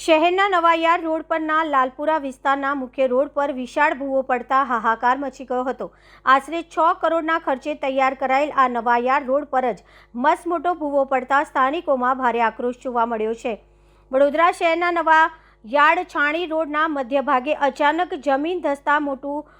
શહેરના નવાયાર રોડ પરના લાલપુરા વિસ્તારના મુખ્ય રોડ પર વિશાળ ભૂવો પડતા હાહાકાર મચી ગયો હતો. આશરે છ કરોડના ખર્ચે તૈયાર કરાયેલ આ નવાયાર રોડ પર જ મસમોટો ભૂવો પડતા સ્થાનિકોમાં ભારે આક્રોશ જોવા મળ્યો છે. વડોદરા શહેરના નવા યાર્ડ છાણી રોડના મધ્યભાગે અચાનક જમીન ધસતા મોટું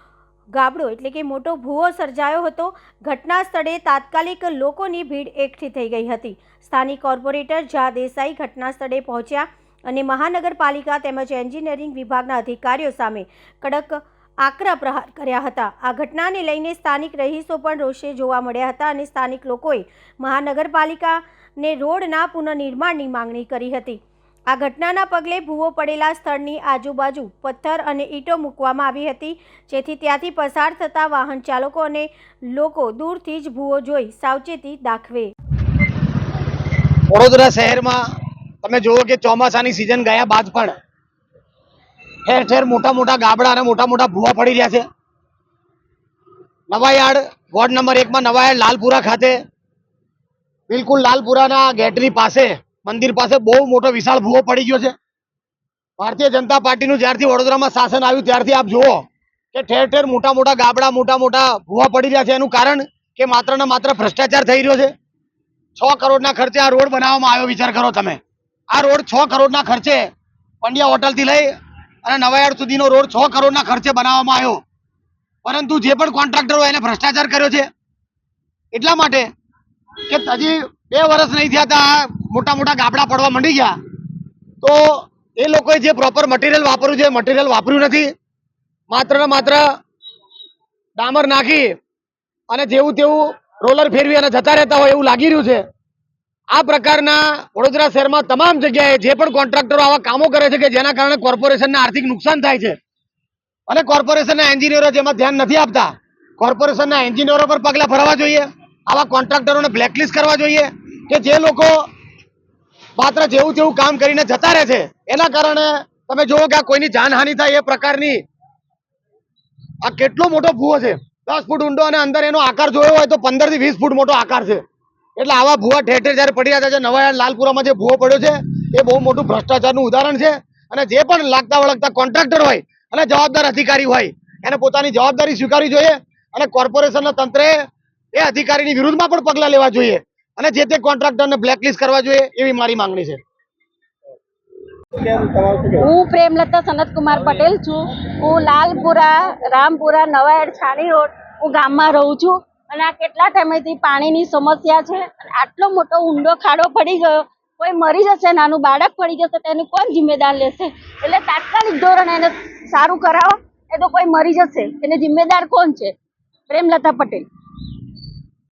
ગાબડો એટલે કે મોટો ભૂવો સર્જાયો હતો. ઘટના સ્થળે તાત્કાલિક લોકોની ભીડ એકઠી થઈ ગઈ હતી. સ્થાનિક કોર્પોરેટર જા દેસાઈ ઘટના સ્થળે પહોંચ્યા. અને મહાનગરપાલિકા તેમજ એન્જિનિયરિંગ વિભાગના અધિકારીઓ સામે કડક આકરા પ્રહાર કર્યા હતા. આ ઘટનાને લઈને સ્થાનિક રહીશો પણ રોષે જોવા મળ્યા હતા અને સ્થાનિક લોકોએ મહાનગરપાલિકાને રોડના પુનઃનિર્માણની માંગણી કરી હતી. આ ઘટનાના પગલે ભૂવો પડેલા સ્થળની આજુબાજુ પથ્થર અને ઈંટો મૂકવામાં આવી હતી. જેથી ત્યાંથી પસાર થતા વાહન ચાલકો અને લોકો દૂરથી જ ભૂવો જોઈ સાવચેતી દાખવે. વડોદરા શહેરમાં તમે જુઓ કે ચોમાસાની સિઝન ગયા બાદ પણ ઠેર ઠેર મોટા મોટા ગાબડા અને મોટા મોટા ભૂવા પડી રહ્યા છે. નવાયાડ વોર્ડ નંબર એકમાં નવાયાડ લાલપુરા ખાતે, બિલકુલ લાલપુરાના ગેટની પાસે, મંદિર પાસે બહુ મોટો વિશાળ ભૂવો પડી ગયો છે. ભારતીય જનતા પાર્ટીનું જ્યારથી વડોદરામાં શાસન આવ્યું ત્યારથી આપ જુઓ કે ઠેર ઠેર મોટા મોટા ગાબડા, મોટા મોટા ભૂવા પડી રહ્યા છે. એનું કારણ કે માત્ર ને માત્ર ભ્રષ્ટાચાર થઈ રહ્યો છે. છ કરોડના ખર્ચે આ રોડ બનાવવામાં આવ્યો, વિચાર કરો તમે. આ રોડ છ કરોડના ખર્ચે પંડ્યા હોટલથી લઈ અને નવાયાર સુધીનો રોડ છ કરોડના ખર્ચે બનાવવામાં આવ્યો. પરંતુ જે પણ કોન્ટ્રાક્ટર એને ભ્રષ્ટાચાર કર્યો છે, એટલા માટે કે હજી બે વર્ષ નહીં થયા હતા મોટા મોટા ગાબડા પડવા માંડી ગયા, તો એ લોકોએ જે પ્રોપર મટીરિયલ વાપર્યું છે મટીરિયલ વાપર્યું નથી. માત્ર ને માત્ર ડામર નાખી અને જેવું તેવું રોલર ફેરવી અને જતા રહેતા હોય એવું લાગી રહ્યું છે. આ પ્રકારના વડોદરા શહેરમાં તમામ જગ્યાએ જે પણ કોન્ટ્રાક્ટરો આવા કામો કરે છે કે જેના કારણે કોર્પોરેશનને આર્થિક નુકસાન થાય છે અને કોર્પોરેશનના એન્જિનિયરો જેમાં ધ્યાન નથી આપતા. કોર્પોરેશનના એન્જિનિયરો પર પગલાં ભરવા જોઈએ, આવા કોન્ટ્રાક્ટરોને બ્લેકલિસ્ટ કરવા જોઈએ કે જે લોકો માત્ર જેવું જેવું કામ કરીને જતા રહે છે. એના કારણે તમે જુઓ કે આ કોઈની જાનહાનિ થાય એ પ્રકારની આ કેટલો મોટો ભૂવો છે. દસ ફૂટ ઊંડો અને અંદર એનો આકાર જોયો હોય તો પંદરથી વીસ ફૂટ મોટો આકાર છે. એટલે આવા ભૂવા ઠેર ઠેર જયારે પડી રહ્યા છે નવા લાલપુરામાં જે ભૂવો પડ્યો છે, એ બહુ મોટું ભ્રષ્ટાચારનું ઉદાહરણ છે. અને જે પણ લાગતા વળગતા કોન્ટ્રાક્ટર હોય અને જવાબદાર અધિકારી હોય, એને પોતાની જવાબદારી સ્વીકારવી જોઈએ અને કોર્પોરેશનના તંત્રે એ અધિકારીની વિરુદ્ધમાં પણ પગલાં લેવા જોઈએ. અને જે તે કોન્ટ્રાક્ટરને બ્લેકલિસ્ટ કરવા જોઈએ, એવી મારી માંગણી છે. હું પ્રેમલતા સનતકુમાર પટેલ છું. હું લાલપુરા, રામપુરા નવાયડ છાણી રોડ હું ગામમાં રહું છું. અને આ કેટલા ટાઈમેથી પાણીની સમસ્યા છે? આટલો મોટો ઊંડો ખાડો પડી ગયો, કોઈ મરી જશે, નાનું બાળક પડી જશે, તો એનું કોણ જિમ્મેદાર લેશે? એટલે તાત્કાલિક ધોરણે એને સારું કરાવો, એ તો કોઈ મરી જશે. એને જિમ્મેદાર કોણ છે? પ્રેમલતા પટેલ.